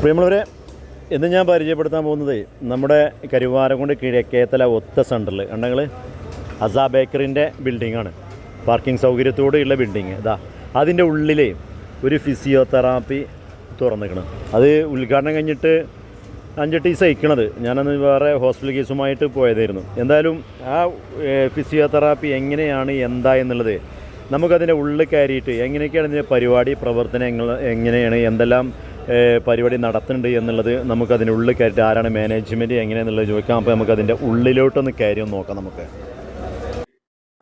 പ്രിയമുള്ളവരെ ഇന്ന് ഞാൻ പരിചയപ്പെടുത്താൻ പോകുന്നത് നമ്മുടെ കരുവാരക്കുണ്ട് കിഴക്കേത്തല ഒത്ത സെന്ററിൽ ഉണ്ടെങ്കിൽ അസാ ബേക്കറിന്റെ ബിൽഡിങ്ങാണ്. പാർക്കിംഗ് സൗകര്യത്തോടെയുള്ള ബിൽഡിങ്. ഇതാ അതിന്റെ ഉള്ളിൽ ഒരു ഫിസിയോതെറാപ്പി തുറന്നിക്കണം അത് ഉദ്ഘാടനം കഴിഞ്ഞിട്ട് അഞ്ചെട്ട് ദിവസം അയക്കണത് ഞാനന്ന് വേറെ ഹോസ്പിറ്റൽ കേസുമായിട്ട് പോയതായിരുന്നു. എന്തായാലും ആ ഫിസിയോതെറാപ്പി എങ്ങനെയാണ് എന്താ എന്നുള്ളത് നമുക്കതിന്റെ ഉള്ളിൽ കയറിയിട്ട് എങ്ങനെയൊക്കെയാണ് ഇതിന്റെ പരിപാടി പ്രവർത്തനങ്ങൾ എങ്ങനെയാണ് എന്തെല്ലാം പരിപാടി നടത്തുന്നുണ്ട് എന്നുള്ളത് നമുക്കതിന്റെ ഉള്ളിൽ കയറ്റി ആരാണ് മാനേജ്മെന്റ് എങ്ങനെയാണെന്നുള്ളത് ചോദിക്കാം. അപ്പോൾ നമുക്കതിന്റെ ഉള്ളിലോട്ടൊന്ന് കയറി ഒന്ന് നോക്കാം നമുക്ക്.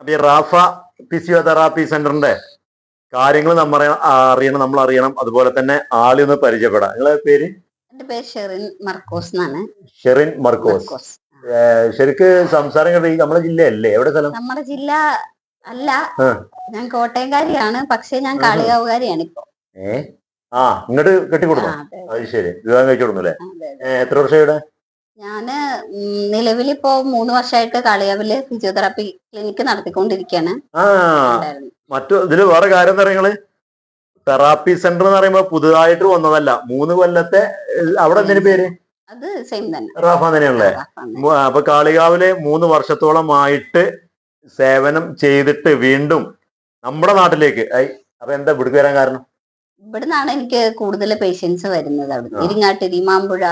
അപ്പോൾ ഈ റാഫ ഫിസിയോതെറാപ്പി സെന്ററിന്റെ കാര്യങ്ങൾ നമ്മൾ അറിയണം നമ്മൾ അറിയണം. അതുപോലെ തന്നെ ആളൊന്ന് പരിചയപ്പെടാം. നിങ്ങളെ പേര്? എന്റെ പേര് ഷെറിൻ മർക്കോസ് എന്നാണ്. ഷെറിൻ മർക്കോസ്. ശരിക്ക് സംസാരം കേട്ട നമ്മുടെ ജില്ലയല്ലേ? എവിടെ സ്ഥലം? നമ്മുടെ ജില്ല അല്ല. ഞാൻ കോട്ടയംകാരിയാണ്. പക്ഷെ ഞാൻ. കാളികാവുകാരിയാണ് ഇപ്പൊ ഏ? ആ ഇങ്ങോട്ട് കെട്ടിക്കൊടുത്തു? അത് ശരി. വിവാഹം കഴിച്ചു കൊടുന്നു അല്ലേ എത്ര വർഷം ഇവിടെ? ഞാൻ നിലവിലിപ്പോ മൂന്ന് വർഷമായിട്ട് കാളികാവിൽ ഫിസിയോതെറാപ്പി ക്ലിനിക്ക് നടത്തിക്കൊണ്ടിരിക്കാണ്. മറ്റു ഇതിൽ വേറെ കാര്യം എന്താ പറയുക തെറാപ്പി സെന്റർ എന്ന് പറയുമ്പോ പുതുതായിട്ട് വന്നതല്ല. മൂന്ന് കൊല്ലത്തെ അവിടെ എന്തിനു പേര്? അത് സെയിം തന്നെ. റാഫ തന്നെയാണല്ലേ. അപ്പൊ കാളികാവിൽ മൂന്ന് വർഷത്തോളമായിട്ട് സേവനം ചെയ്തിട്ട് വീണ്ടും നമ്മുടെ നാട്ടിലേക്ക് ആയി അപ്പൊ എന്താ ഇവിടേക്ക് വരാൻ കാരണം? ഇവിടുന്നാണ് എനിക്ക് കൂടുതൽ പേഷ്യൻസ് വരുന്നത് അവിടെ ഇരിങ്ങാട്ട് ഇരിങ്ങാട്ടിരി മാമ്പുഴ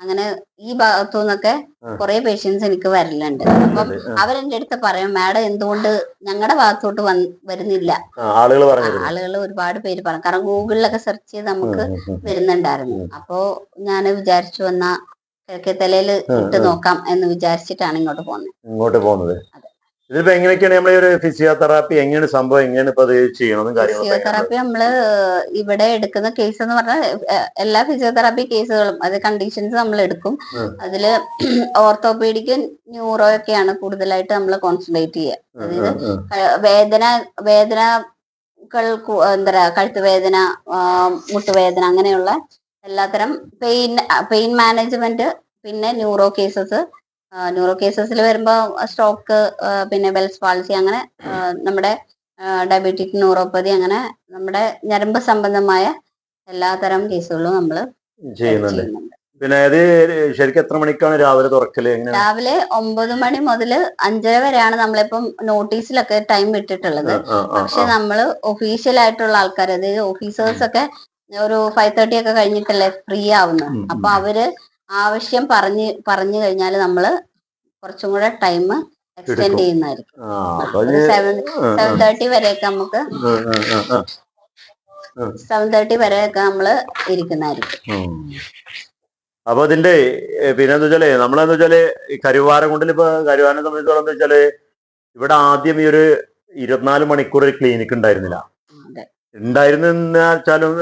അങ്ങനെ ഈ ഭാഗത്തു നിന്നൊക്കെ. കുറെ പേഷ്യൻസ് എനിക്ക് വരലുണ്ട്. അപ്പം. അവരെന്റെ അടുത്ത് പറയും മാഡം എന്തുകൊണ്ട് ഞങ്ങളുടെ ഭാഗത്തോട്ട് വന്ന് വരുന്നില്ല? ആളുകൾ ഒരുപാട് പേര് പറഞ്ഞു. കാരണം ഗൂഗിളിലൊക്കെ സെർച്ച് ചെയ്ത് നമുക്ക്. വരുന്നുണ്ടായിരുന്നു. അപ്പോ ഞാൻ വിചാരിച്ചു വന്ന കിഴക്കേത്തലയിൽ ഇട്ട് നോക്കാം എന്ന് വിചാരിച്ചിട്ടാണ് ഇങ്ങോട്ട് പോകുന്നത് ഇങ്ങോട്ട് പോകുന്നത്. ഇതിപ്പോ എങ്ങനെയൊക്കെയാണ് നമ്മളെ ഒരു ഫിസിയോതെറാപ്പി എങ്ങനെയാണ് സംഭവം? എങ്ങനെയാണ് ഇപ്പൊ അത് ചെയ്യണമെന്നും ഫിസിയോതെറാപ്പി നമ്മൾ ഇവിടെ എടുക്കുന്ന കേസ് എന്ന് പറഞ്ഞാൽ എല്ലാ ഫിസിയോതെറാപ്പി കേസുകളും അത് കണ്ടീഷൻസ് നമ്മൾ എടുക്കും. അതിൽ ഓർത്തോപീഡിക് ന്യൂറോ ഒക്കെയാണ് കൂടുതലായിട്ട് നമ്മൾ കോൺസെൻട്രേറ്റ് ചെയ്യുക വേദന അതായത്. വേദന വേദനകൾ കു- എന്താ പറയാ കഴുത്ത് വേദന മുട്ടുവേദന അങ്ങനെയുള്ള എല്ലാത്തരം പെയിൻ പെയിൻ മാനേജ്മെന്റ് പിന്നെ ന്യൂറോ കേസസ് ന്യൂറോ കേസസിൽ വരുമ്പോൾ സ്ട്രോക്ക് പിന്നെ ബെൽസ് പാൾസി അങ്ങനെ നമ്മുടെ ഡയബറ്റിക് ന്യൂറോപ്പതി അങ്ങനെ നമ്മുടെ ഞരമ്പ് സംബന്ധമായ എല്ലാതരം കേസുകളും നമ്മൾ ചെയ്യുന്നുണ്ട്. പിന്നെ ശരിക്കും എത്ര മണിക്കാണ് രാവിലെ തുറക്കൽ? രാവിലെ ഒമ്പത് മണി മുതൽ അഞ്ചര വരെയാണ് നമ്മളിപ്പം നോട്ടീസിലൊക്കെ ടൈം ഇട്ടിട്ടുള്ളത്. ആ, പക്ഷെ ആ. നമ്മൾ ഒഫീഷ്യൽ ആയിട്ടുള്ള ആൾക്കാർ അതായത് ഓഫീസേഴ്സ് ഒക്കെ ഒരു ഫൈവ് തേർട്ടി ഒക്കെ കഴിഞ്ഞിട്ടല്ലേ ഫ്രീ ആവുന്നത്. അപ്പൊ അവർ ആവശ്യം പറഞ്ഞ് പറഞ്ഞു കഴിഞ്ഞാൽ നമ്മൾ കുറച്ചും കൂടെ ടൈം എക്സ്റ്റെൻഡ്. ചെയ്യുന്നതായിരിക്കും സെവൻ സെവൻ തേർട്ടി വരെയൊക്കെ നമുക്ക്. സെവൻ തേർട്ടി വരെയൊക്കെ നമ്മൾ ഇരിക്കുന്നതായിരിക്കും. അപ്പൊ ഇതിന്റെ പിന്നെന്ന് വെച്ചാൽ നമ്മളെന്താ വെച്ചാൽ ഈ കരുവാരം കൊണ്ടിൽ ഇപ്പൊ കരുവാരനെ സംബന്ധിച്ചോളം എന്താ വെച്ചാൽ ഇവിടെ ആദ്യം ഈ ഒരു ഇരുപത്തിനാല് മണിക്കൂർ ക്ലിനിക് ഉണ്ടായിരുന്നില്ല ഉണ്ടായിരുന്നു വെച്ചാലും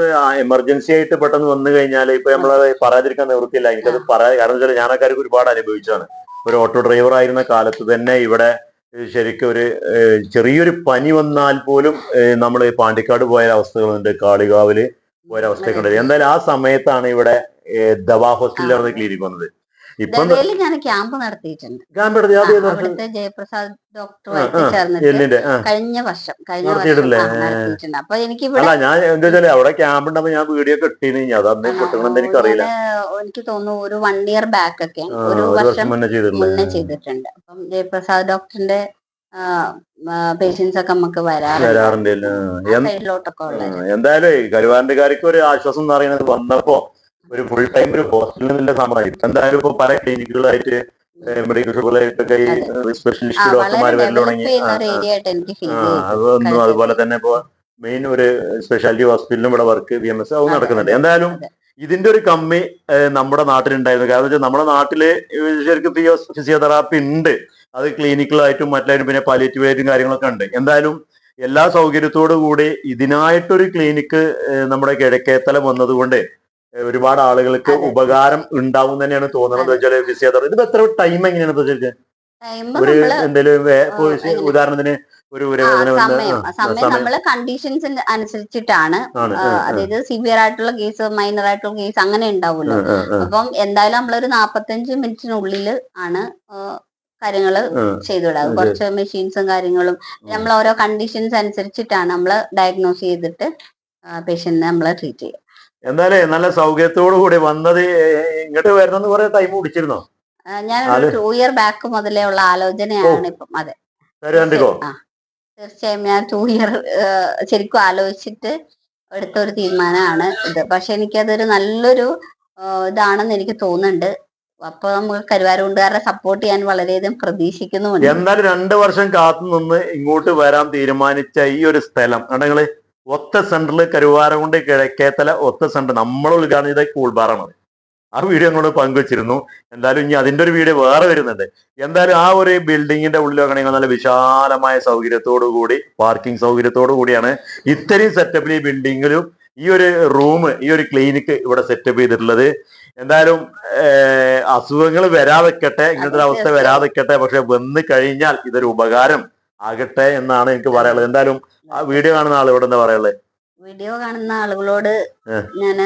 എമർജൻസി ആയിട്ട് പെട്ടെന്ന് വന്നു കഴിഞ്ഞാൽ ഇപ്പൊ നമ്മളത് പറയാതിരിക്കാൻ നിവൃത്തിയില്ല. എനിക്കത് പറയാ കാരണം വെച്ചാൽ ഞാനക്കാർക്ക് ഒരുപാട് അനുഭവിച്ചാണ് ഒരു ഓട്ടോ ഡ്രൈവർ ആയിരുന്ന കാലത്ത് തന്നെ ഇവിടെ ശരിക്കും ഒരു ചെറിയൊരു പനി വന്നാൽ പോലും നമ്മൾ പാണ്ടിക്കാട് പോയ അവസ്ഥകളുണ്ട്. കാളികാവിൽ പോയ അവസ്ഥയൊക്കെ ഉണ്ട് എന്തായാലും ആ സമയത്താണ് ഇവിടെ ദവാ ഹോസ്പിറ്റലിൽ ക്ലിനിക് വന്നത്. ഇപ്പൊ ഞാൻ ക്യാമ്പ് നടത്തിയിട്ടുണ്ട്. ക്യാമ്പ് അവിടുത്തെ ജയപ്രസാദ് ഡോക്ടറുമായിട്ട് ചേർന്നിട്ട് കഴിഞ്ഞ വർഷം കഴിഞ്ഞ വർഷം നടത്തിയിട്ടുണ്ട്. അപ്പൊ എനിക്ക് അല്ല ഞാൻ എന്താ വെച്ചാൽ അവിടെ ക്യാമ്പ് ഉണ്ടാകുമ്പോൾ ഞാൻ വീഡിയോ ഒക്കെ ഇട്ടീന്. അത് അന്ന് പൊട്ടണമെന്ന് എനിക്കറിയില്ല എനിക്ക് തോന്നുന്നു ഒരു വൺ ഇയർ ബാക്ക് ഒക്കെ. ഒരു വർഷം മുന്നേ ചെയ്തിട്ടുണ്ട്. അപ്പം ജയപ്രസാദ് ഡോക്ടറിന്റെ പേഷ്യൻസ് ഒക്കെ നമുക്ക് വരാറുണ്ട്. എന്തായാലും കരുവാരന്റെ കരുവാരണ്ടുകാർക്ക് ഒരു ആശ്വാസം എന്ന് പറയുന്നത് വന്നപ്പോ ഒരു ഫുൾ ടൈം ഒരു ഹോസ്പിറ്റലിൽ നിന്നുള്ള സമയമായി ഇപ്പൊ എന്തായാലും ഇപ്പൊ പല ക്ലിനിക്കുകളായിട്ട് മെഡിക്കൽ ഷോപ്പുകളായിട്ടൊക്കെ ഈ സ്പെഷ്യലിസ്റ്റ് ഡോക്ടർമാർ വരൽ തുടങ്ങി. അതൊന്നും അതുപോലെ തന്നെ ഇപ്പൊ മെയിൻ ഒരു സ്പെഷ്യാലിറ്റി ഹോസ്പിറ്റലിലും ഇവിടെ വർക്ക് ബി എം എസ് അത് നടക്കുന്നുണ്ട്. എന്തായാലും ഇതിന്റെ ഒരു കമ്മി നമ്മുടെ നാട്ടിലുണ്ടായിരുന്നു. കാരണം വെച്ചാൽ നമ്മുടെ നാട്ടിൽ ശരിക്കും ഫിസിയോതെറാപ്പി ഉണ്ട്. അത് ക്ലിനിക്കലായിട്ടും മറ്റായിട്ടും പിന്നെ പാലിയേറ്റീവായിട്ടും കാര്യങ്ങളൊക്കെ ഉണ്ട്. എന്തായാലും എല്ലാ സൗകര്യത്തോടു കൂടി ഇതിനായിട്ടൊരു ക്ലിനിക്ക് നമ്മുടെ കിഴക്കേത്തലം വന്നതുകൊണ്ട് ഒരുപാട് ആളുകൾക്ക് ഉപകാരം ഉണ്ടാവും തന്നെയാണ് തോന്നുന്നത് വെച്ചാൽ ഫിസിയോതെറാപ്പി ഇത് എത്ര ടൈം എങ്ങനെയാണ് ചോദിച്ചത് ഒരു എന്തെങ്കിലും? ഉദാഹരണത്തിന് ഒരു സമയം നമ്മൾ കണ്ടീഷൻസ് അനുസരിച്ചിട്ടാണ്. അതായത് സിവിയർ ആയിട്ടുള്ള കേസ് മൈനർ ആയിട്ടുള്ള കേസ് അങ്ങനെ ഉണ്ടാവുമല്ലോ ആ, അപ്പം എന്തായാലും നമ്മളൊരു നാപ്പത്തഞ്ച് മിനിറ്റിനുള്ളിൽ ആണ്. ചെയ്തുവിടുക. അതെ. കുറച്ച് മെഷീൻസും കാര്യങ്ങളും നമ്മൾ ഓരോ കണ്ടീഷൻസ് അനുസരിച്ചിട്ടാണ് നമ്മൾ ഡയഗ്നോസ് ചെയ്തിട്ട് പേഷ്യന്റിനെ നമ്മൾ ട്രീറ്റ് ചെയ്യുക. എന്തായാലേ നല്ല സൗകര്യത്തോടു കൂടി വന്നത് ഇങ്ങോട്ട് വരണമെന്ന് കുറെ ടൈം പിടിച്ചിരുന്നോ? ഞാൻ ഇയർ ബാക്ക് മുതലേ ഉള്ള ആലോചനയാണ് ഇപ്പം അതെ. തീർച്ചയായും ഞാൻ ടൂ ഇയർ ശരിക്കും ആലോചിച്ചിട്ട് എടുത്ത ഒരു തീരുമാനമാണ് ഇത്. പക്ഷെ എനിക്കതൊരു നല്ലൊരു ഇതാണെന്ന് എനിക്ക് തോന്നുന്നുണ്ട്. അപ്പൊ നമുക്ക് കരുവാരുകൊണ്ടുകാരെ സപ്പോർട്ട് ചെയ്യാൻ വളരെയധികം പ്രതീക്ഷിക്കുന്നുമുണ്ട്. എന്നാലും രണ്ടു വർഷം കാത്തു നിന്ന് ഇങ്ങോട്ട് വരാൻ തീരുമാനിച്ച ഈ ഒരു സ്ഥലം കണ്ടങ്ങൾ ഒത്ത സെന്ററിൽ കരുവാരകുണ്ട് കിഴക്കേത്തല ഒത്ത സെന്റർ നമ്മൾ ഉദ്ഘാടനം ചെയ്ത കൂൾബാറാണ് ആ വീഡിയോ അങ്ങോട്ട് പങ്കുവച്ചിരുന്നു. എന്തായാലും ഇനി അതിന്റെ ഒരു വീഡിയോ വേറെ വരുന്നുണ്ട്. എന്തായാലും ആ ഒരു ബിൽഡിങ്ങിന്റെ ഉള്ളിലൊക്കെ നല്ല വിശാലമായ സൗകര്യത്തോടു കൂടി പാർക്കിംഗ് സൗകര്യത്തോടു കൂടിയാണ് ഇത്രയും സെറ്റപ്പിൽ ഈ ബിൽഡിങ്ങിലും ഈ ഒരു റൂം ഈ ഒരു ക്ലിനിക്ക് ഇവിടെ സെറ്റപ്പ് ചെയ്തിട്ടുള്ളത്. എന്തായാലും അസുഖങ്ങൾ വരാതെക്കട്ടെ ഇങ്ങനത്തെ ഒരു അവസ്ഥ വരാതെക്കട്ടെ പക്ഷെ വന്നു കഴിഞ്ഞാൽ ഇതൊരു ഉപകാരം. ആകട്ടെ എന്നാണ് എനിക്ക് പറയാനുള്ളത്. എന്തായാലും ആ വീഡിയോ കാണുന്ന ഇവിടെ എന്താ പറയാനുള്ളത് വീഡിയോ കാണുന്ന ആളുകളോട് ഞാൻ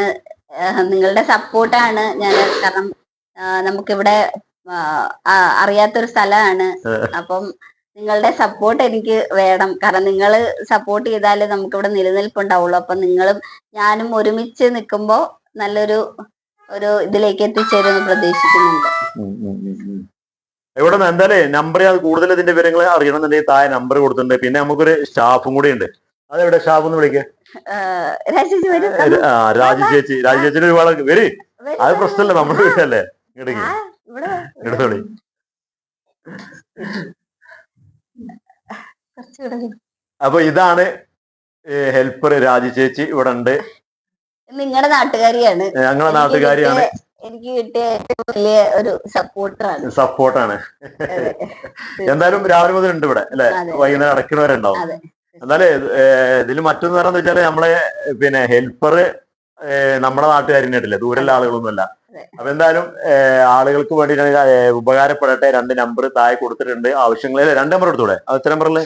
ഞാൻ നിങ്ങളുടെ സപ്പോർട്ടാണ് ഞാൻ കാരണം നമുക്കിവിടെ അറിയാത്തൊരു സ്ഥലമാണ് അപ്പം നിങ്ങളുടെ സപ്പോർട്ട് എനിക്ക് വേണം. കാരണം നിങ്ങൾ സപ്പോർട്ട് ചെയ്താലേ നമുക്കിവിടെ നിലനിൽപ്പുണ്ടാവുള്ളൂ. അപ്പൊ നിങ്ങളും ഞാനും ഒരുമിച്ച് നിൽക്കുമ്പോൾ നല്ലൊരു ഒരു ഇതിലേക്ക് എത്തിച്ചേരുമെന്ന് പ്രതീക്ഷിക്കുന്നുണ്ട്. ഇവിടെ നിന്ന് എന്തായാലും നമ്പർ ഞാൻ കൂടുതൽ ഇതിന്റെ വിവരങ്ങൾ അറിയണമെന്നുണ്ടെങ്കിൽ താഴെ നമ്പർ കൊടുത്തിട്ടുണ്ട്. പിന്നെ നമുക്കൊരു സ്റ്റാഫും കൂടി ഉണ്ട്. അതെവിടെ? സ്റ്റാഫ് എന്ന് വിളിക്കുക രാജു ചേച്ചി രാജു ചേച്ചി. ഒരുപാട് വരി. അത് പ്രശ്നമല്ല നമ്മുടെ വീട്ടല്ലേ ഇങ്ങോട്ടേക്ക് ആ, ഇവിടെ വാ. ഇങ്ങോട്ട് വിളി. കുറച്ചുകൂടെ അപ്പൊ ഇതാണ് ഹെൽപ്പർ രാജി ചേച്ചി ഇവിടെ ഉണ്ട്. നിങ്ങളുടെ നാട്ടുകാരിയാണ്. ഞങ്ങളുടെ നാട്ടുകാരിയാണ്. എനിക്ക് കിട്ടിയ ഏറ്റവും വലിയ ഒരു സപ്പോർട്ടറാണ് സപ്പോർട്ടാണ് എന്തായാലും രാവിലെ മുതൽ ഉണ്ട് ഇവിടെ അല്ലെ. വൈകുന്നേരം അടയ്ക്കുന്നവരുണ്ടാവും. എന്നാലേ ഇതിൽ മറ്റൊന്ന് പറയാന്ന് വെച്ചാൽ നമ്മളെ പിന്നെ ഹെൽപ്പർ നമ്മുടെ നാട്ടുകാരിനായിട്ടില്ല ദൂരെയുള്ള ആളുകളൊന്നുമല്ല. അപ്പൊ എന്തായാലും ആളുകൾക്ക് വേണ്ടിയിട്ട് ഏഹ്, ഉപകാരപ്പെടട്ടെ. രണ്ട് നമ്പർ താഴെ കൊടുത്തിട്ടുണ്ട്. ആവശ്യങ്ങളിൽ രണ്ട് നമ്പർ എടുത്തൂടെ? അത് എത്ര നമ്പറിൽ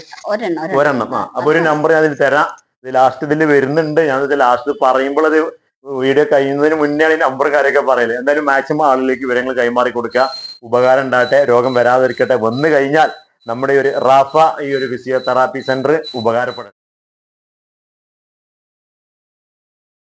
ഒരെണ്ണം ആ അപ്പൊ ഒരു നമ്പർ ഞാൻ ഇതിൽ തരാം. ഇത് ലാസ്റ്റ് ഇതിൽ വരുന്നുണ്ട്. ഞാൻ ലാസ്റ്റ് പറയുമ്പോൾ അത് വീഡിയോ കഴിയുന്നതിന് മുന്നേ അതിന് നമ്പർ കാര്യമൊക്കെ പറയൽ. എന്തായാലും മാക്സിമം ആളുകളിലേക്ക് വിവരങ്ങൾ കൈമാറി കൊടുക്കുക. ഉപകാരം ഉണ്ടാകട്ടെ രോഗം വരാതിരിക്കട്ടെ. വന്നു കഴിഞ്ഞാൽ നമ്മുടെ ഒരു റാഫ ഈ ഒരു ഫിസിയോതെറാപ്പി സെന്റർ ഉപകാരപ്പെടും.